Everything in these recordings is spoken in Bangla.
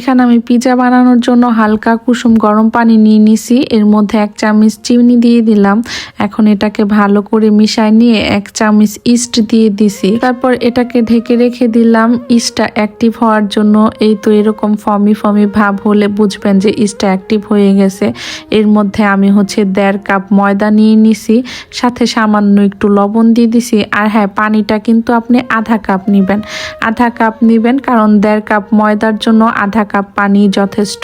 এখানে আমি পিজা বানানোর জন্য হালকা কুসুম গরম পানি নিয়ে নিছি। এর মধ্যে এক চামচ চিনি দিয়ে দিলাম। এখন এটাকে ভালো করে মিশাই নিয়ে এক চামচ ইস্ট দিয়ে দিছি। তারপর এটাকে ঢেকে রেখে দিলাম। ইস্টটা অ্যাক্টিভ হওয়ার জন্য এই তো এরকম ফমি ফমি ভাব হলে বুঝবেন যে ইস্টটা অ্যাক্টিভ হয়ে গেছে। এর মধ্যে আমি হচ্ছে দেড় কাপ ময়দা নিয়ে নিছি। সাথে সামান্য একটু লবণ দিয়ে দিছি। আর হ্যাঁ পানিটা কিন্তু আপনি আধা কাপ নেবেন। আধা কাপ নেবেন কারণ দেড় কাপ ময়দার জন্য আধা কাপ পানি যথেষ্ট।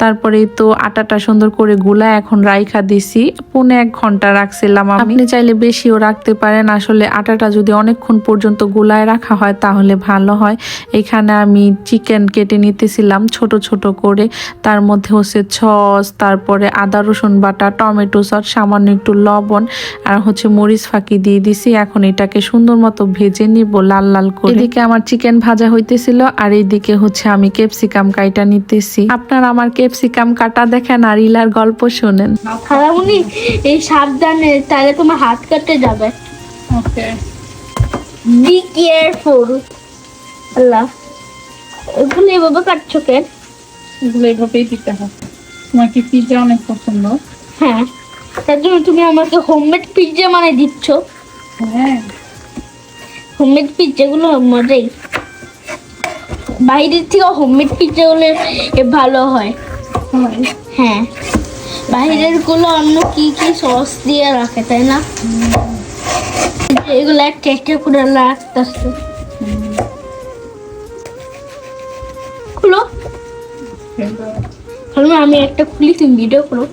তারপরে তো আটাটা সুন্দর করে গুলা এখন রাইখা দিছি। পুনে এক ঘণ্টা রাখছিলাম। আপনি চাইলে বেশিও রাখতে পারেন। আসলে আটাটা যদি অনেকক্ষণ পর্যন্ত গুলায় রাখা হয় তাহলে ভালো হয়। এখানে আমি চিকেন কেটে নিতেছিলাম ছোট ছোট করে। তার মধ্যে হচ্ছে সস তারপরে আদা রসুন বাটা টমেটো সস সামান্য একটু লবণ আর হচ্ছে মরিচ ফাঁকি দিয়ে দিছি। এখন এটাকে সুন্দর মতো ভেজে নিব লাল লাল করে। এদিকে আমার চিকেন ভাজা হইতেছিল আর এইদিকে হচ্ছে আমি ক্যাপসিকাম কাইটা নিতেছি। আপনারা আমার ক্যাপসিকাম কাটা দেখেন আর ইলার গল্প শোনেন। খালামুনি এই সাবধানে তাহলে তোমার হাত কাটতে যাবে। ওকে বি কেয়ারফুল আল্লাহ। এগুলো এভাবে কাটছো কেন? এগুলো এভাবেই দিতে হয়। তোমার কি পিৎজা অনেক পছন্দ? হ্যাঁ। তার জন্য তুমি আমাকে হোমমেড পিৎজা মানে দিচ্ছ। হ্যাঁ। হোমমেড পিৎজা গুলো মজাই। বাইরের থেকে হোমমেড এ ভালো হয়। হয়। বাইরেরগুলো অন্য কি কি সস দিয়ে রাখে তাই না? এগুলো একটা একটা করে রাখতেছে। খুলো। তাহলে আমি একটা খুলি তুমি ভিডিও করো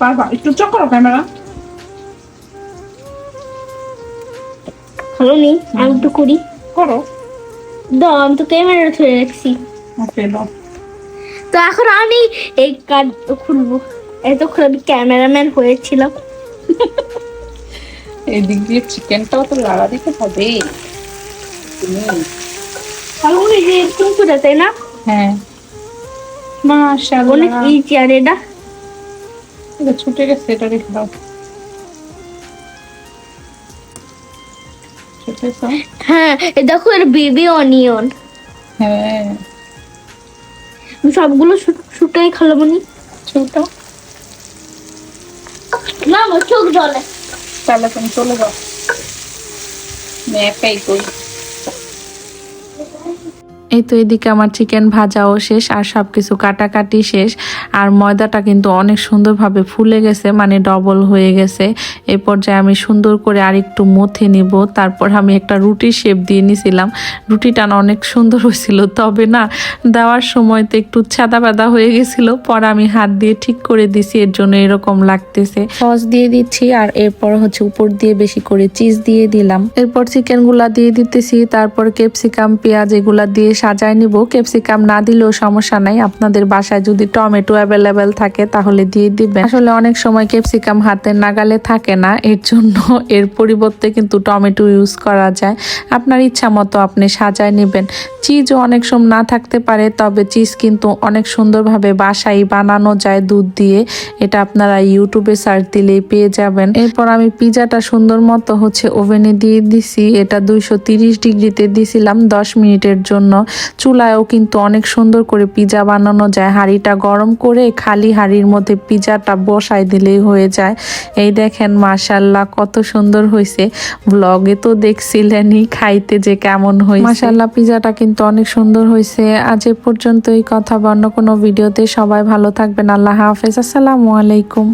পারবা একটু চক করো ক্যামেরা। হলো নি আমি একটু করি করো। দাও আমি তো ক্যামেরা ধরে রাখছি। ওকে দাও। তো এখন আমি এই কার্ড খুলবো। এতক্ষণ আমি ক্যামেরাম্যান হয়েছিলাম। এই দিক দিয়ে চিকেনটাও তো লাগা দিতে হবে আমি মনে যে এরকম করে তাই না? হ্যাঁ। অনেক মাশাআল্লাহ ইজি আর এটা। ছুটে গেছে এটা রেখে দাও। হ্যাঁ এ দেখো এর বেবি অনিয়ন। হ্যাঁ। সবগুলো শুটাই খালাবো নি ছোট? না চোখ জলে তাহলে তুমি চলে যাও। একাই করি এই তো এদিকে আমার চিকেন ভাজাও শেষ আর সব কিছু কাটাকাটি শেষ। আর ময়দাটা কিন্তু অনেক সুন্দরভাবে ফুলে গেছে মানে ডবল হয়ে গেছে। এই পর্যায়ে আমি সুন্দর করে আর একটু মথে নিব। তারপর আমি একটা রুটি শেপ দিয়ে নিছিলাম। রুটিটা না অনেক সুন্দর হয়েছিল তবে না দেওয়ার সময় তো একটু ছাদা বাদা হয়ে গেছিল। পর আমি হাত দিয়ে ঠিক করে দিছি এর জন্য এরকম লাগতেছে। সস দিয়ে দিচ্ছি আর এরপর হচ্ছে উপর দিয়ে বেশি করে চিজ দিয়ে দিলাম। এরপর চিকেনগুলা দিয়ে দিতেছি তারপর ক্যাপসিকাম পেঁয়াজ এগুলা দিয়ে সাজায় নিব। ক্যাপসিকাম না দিলেও সমস্যা নাই। আপনাদের বাসায় যদি টমেটো অ্যাভেলেবেল থাকে, তাহলে দিয়ে দিবেন। আসলে অনেক সময় ক্যাপসিকাম হাতের নাগালে থাকে না। এর জন্য এর পরিবর্তে কিন্তু টমেটো ইউজ করা যায়। আপনার ইচ্ছা মতো আপনি সাজায় নেবেন। চিজও অনেক সময় না থাকতে পারে, তবে চিজ কিন্তু অনেক সুন্দরভাবে বাসায় বানানো যায় দুধ দিয়ে। এটা আপনারা ইউটিউবে সার্চ দিলেই পেয়ে যাবেন। এরপর আমি পিজাটা সুন্দর মতো হচ্ছে ওভেনে দিয়ে দিছি। এটা দুইশো ডিগ্রিতে দিছিলাম দশ মিনিটের জন্য। চুলায়ও কিন্তু অনেক সুন্দর করে পিজা বানানো যায়। হাঁড়িটা গরম করে খালি হাঁড়ির মধ্যে পিজাটা বসাই দিলেই হয়ে যায়। এই দেখেন মাশাল্লাহ কত সুন্দর হয়েছে ব্লগে তো দেখছিলেনই খাইতে যে কেমন হয়েছে মাশাল্লাহ পিজাটা কিন্তু অনেক সুন্দর হয়েছে আজ এ পর্যন্ত এই কথা বা অন্য কোনো ভিডিওতে। সবাই ভালো থাকবেন। আল্লাহ হাফেজ। আসসালামু আলাইকুম।